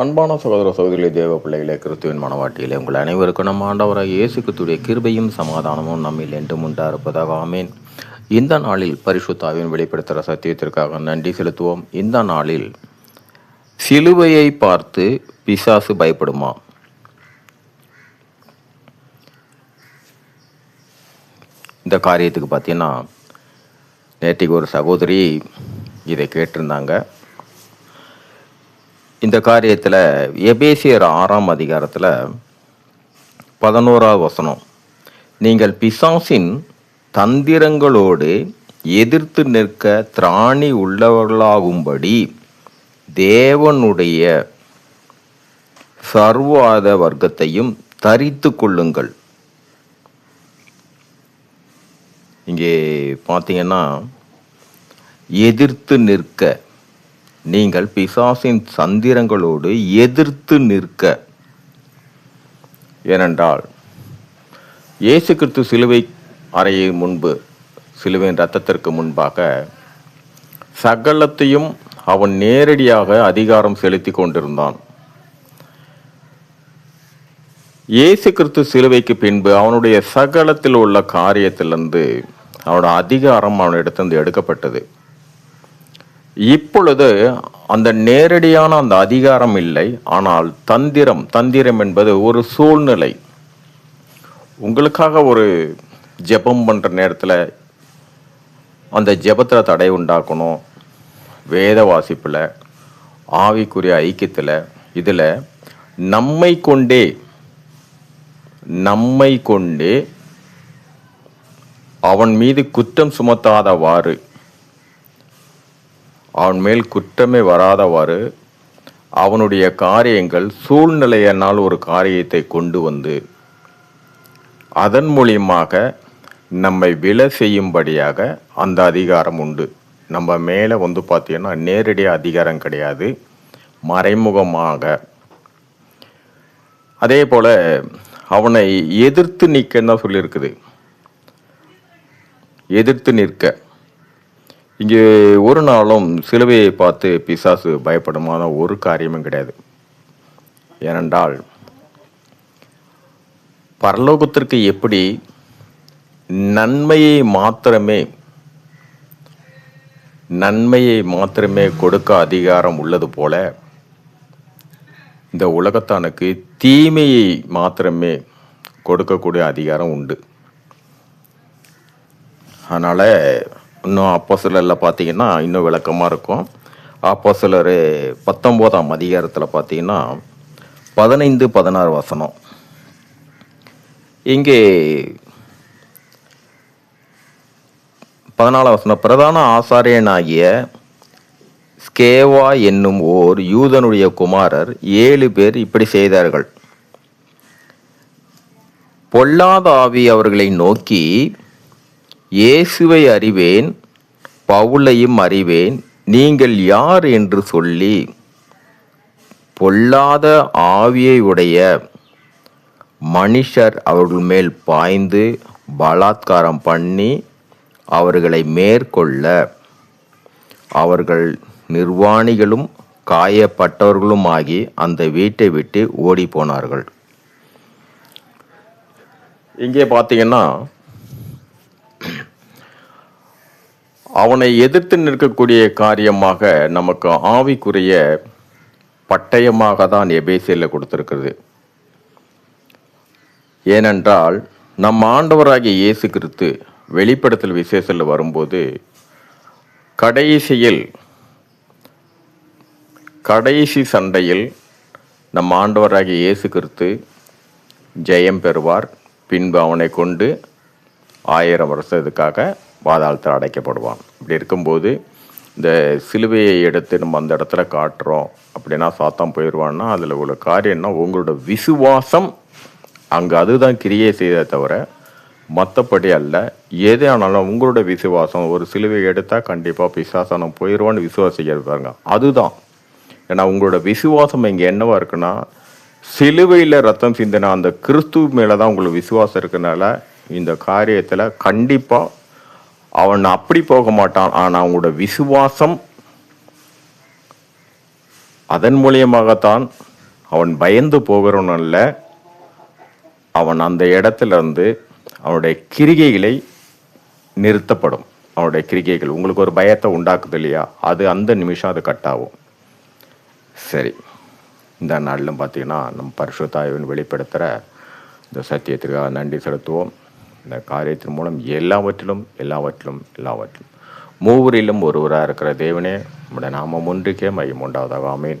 அன்பான சகோதர சகோதரி தேவ பிள்ளைகளே கிறிஸ்துவின் மனவாட்டியிலே உங்கள் அனைவருக்கும் நம்ம ஆண்டவராக இயேசு கிறிஸ்துடைய கிருபையும் சமாதானமும் நம்மில் என்றும் உண்டா இருப்பதாக ஆமேன். இந்த நாளில் பரிசுத்தாவின் வெளிப்படுத்துகிற சத்தியத்திற்காக நன்றி செலுத்துவோம். இந்த நாளில் சிலுவையை பார்த்து பிசாசு பயப்படுமா? இந்த காரியத்துக்கு பார்த்தீங்கன்னா நேற்றுக்கு ஒரு சகோதரி இதை கேட்டிருந்தாங்க. இந்த காரியத்தில் எபேசியர் ஆறாம் அதிகாரத்தில் பதினோராவது வசனம். நீங்கள் பிசாசின் தந்திரங்களோடு எதிர்த்து நிற்க திராணி உள்ளவர்களாகும்படி தேவனுடைய சர்வாத வர்க்கத்தையும் தரித்து கொள்ளுங்கள். இங்கே பார்த்தீங்கன்னா எதிர்த்து நிற்க நீங்கள் பிசாசின் சந்திரங்களோடு எதிர்த்து நிற்க. ஏனென்றால் இயேசு கிறிஸ்து சிலுவை அறையை முன்பு சிலுவையின் ரத்தத்திற்கு முன்பாக சகலத்தையும் அவன் நேரடியாக அதிகாரம் செலுத்தி கொண்டிருந்தான். இயேசு கிறிஸ்து சிலுவைக்கு பின்பு அவனுடைய சகலத்தில் உள்ள காரியத்திலிருந்து அவனோட அதிகாரம் அவனிடத்திலிருந்து எடுக்கப்பட்டது. இப்பொழுது அந்த நேரடியான அந்த அதிகாரம் இல்லை. ஆனால் தந்திரம் தந்திரம் என்பது ஒரு சூழ்நிலை. உங்களுக்காக ஒரு ஜெபம் பண்ணுற நேரத்தில் அந்த ஜெபத்தில் தடை உண்டாக்கணும். வேத வாசிப்பில் ஆவிக்குரிய ஐக்கியத்தில் இதில் நம்மை கொண்டே நம்மை கொண்டே அவன் மீது குற்றம் சுமத்தாதவாறு அவன் மேல் குற்றமே வராதவாறு அவனுடைய காரியங்கள் சூழ்நிலையினால் ஒரு காரியத்தை கொண்டு வந்து அதன் மூலியமாக நம்மை விலை செய்யும்படியாக அந்த அதிகாரம் உண்டு. நம்ம மேலே வந்து பார்த்தீங்கன்னா நேரடி அதிகாரம் கிடையாது. மறைமுகமாக. அதே போல் அவனை எதிர்த்து நிற்கன்னு தான் சொல்லியிருக்குது? எதிர்த்து நிற்க. இங்கே ஒரு நாளும் சிலுவையை பார்த்து பிசாசு பயப்படுமான ஒரு காரியமும் கிடையாது. ஏனென்றால் பரலோகத்திற்கு எப்படி நன்மையை மாத்திரமே நன்மையை மாத்திரமே கொடுக்க அதிகாரம் உள்ளது போல இந்த உலகத்தானுக்கு தீமையை மாத்திரமே கொடுக்கக்கூடிய அதிகாரம் உண்டு. அதனால் இன்னும் அப்போ சிலரில் பார்த்தீங்கன்னா இன்னும் விளக்கமாக இருக்கும். அப்போ சிலர் பத்தொம்போதாம் அதிகாரத்தில் பார்த்தீங்கன்னா பதினைந்து பதினாறு வசனம். இங்கே பதினாலாம் வசனம் பிரதான ஆசாரியனாகிய ஸ்கேவா என்னும் ஓர் யூதனுடைய குமாரர் ஏழு பேர் இப்படி செய்தார்கள். பொல்லாத ஆவி அவர்களை நோக்கி இயேசுவை அறிவேன் பவுலையும் அறிவேன் நீங்கள் யார் என்று சொல்லி பொல்லாத ஆவியை உடைய மனுஷர் அவர்கள் மேல் பாய்ந்து பலாத்காரம் பண்ணி அவர்களை மேற்கொள்ள அவர்கள் நிர்வாணிகளும் காயப்பட்டவர்களுமாகி அந்த வீட்டை விட்டு ஓடி போனார்கள். இங்கே பார்த்தீங்கன்னா அவனை எதிர்த்து நிற்கக்கூடிய காரியமாக நமக்கு ஆவிக்குரிய பட்டயமாக தான் எபேசியில் கொடுத்துருக்கிறது. ஏனென்றால் நம் ஆண்டவராகிய இயேசு கிறிஸ்து வெளிப்படுத்தல் விசேஷத்தில் வரும்போது கடைசியில் கடைசி சண்டையில் நம் ஆண்டவராகிய இயேசு கிறிஸ்து ஜெயம் பெறுவார். பின்பு அவனை கொண்டு ஆயிரம் வருஷத்துக்காக பாதாளத்தில் அடைக்கப்படுவான். இப்படி இருக்கும்போது இந்த சிலுவையை எடுத்து நம்ம அந்த இடத்துல காட்டுறோம் அப்படின்னா சாத்தம் போயிடுவான்னா அதில் உள்ள காரியம்னா உங்களோட விசுவாசம் அங்கே அதுதான் கிரியை செய்ததை தவிர மற்றபடி அல்ல. எது ஆனாலும் உங்களோட விசுவாசம் ஒரு சிலுவை எடுத்தால் கண்டிப்பாக பிசாசனம் போயிடுவான்னு விசுவாசிக்கிறது பாருங்க. அதுதான். ஏன்னா உங்களோட விசுவாசம் இங்கே என்னவா இருக்குன்னா சிலுவையில் ரத்தம் சிந்தின அந்த கிறிஸ்துவ மேலே தான் உங்களுக்கு விசுவாசம் இருக்கனால இந்த காரியத்தில் கண்டிப்பாக அவன் அப்படி போக மாட்டான். ஆனால் அவங்களோட விசுவாசம் அதன் மூலியமாகத்தான் அவன் பயந்து போகிறவன் அல்ல. அவன் அந்த இடத்துல இருந்து அவனுடைய கிரிகைகளை நிறுத்தப்படும். அவனுடைய கிரிகைகள் உங்களுக்கு ஒரு பயத்தை உண்டாக்குது இல்லையா? அது அந்த நிமிஷம் அது கட் ஆகும். சரி. இந்த நாளிலும் பார்த்தீங்கன்னா நம்ம பரிசுத்தாய்வன் வெளிப்படுத்துகிற இந்த சத்தியத்திற்காக நன்றி செலுத்துவோம். இந்த காரியத்தின் மூலம் எல்லாவற்றிலும் எல்லாவற்றிலும் எல்லாவற்றிலும். மூவரிலும் ஒருவராக இருக்கிற தேவனே நம்முடைய நாமம் ஒன்றுக்கே மையம் உண்டாவதாக. ஆமேன்.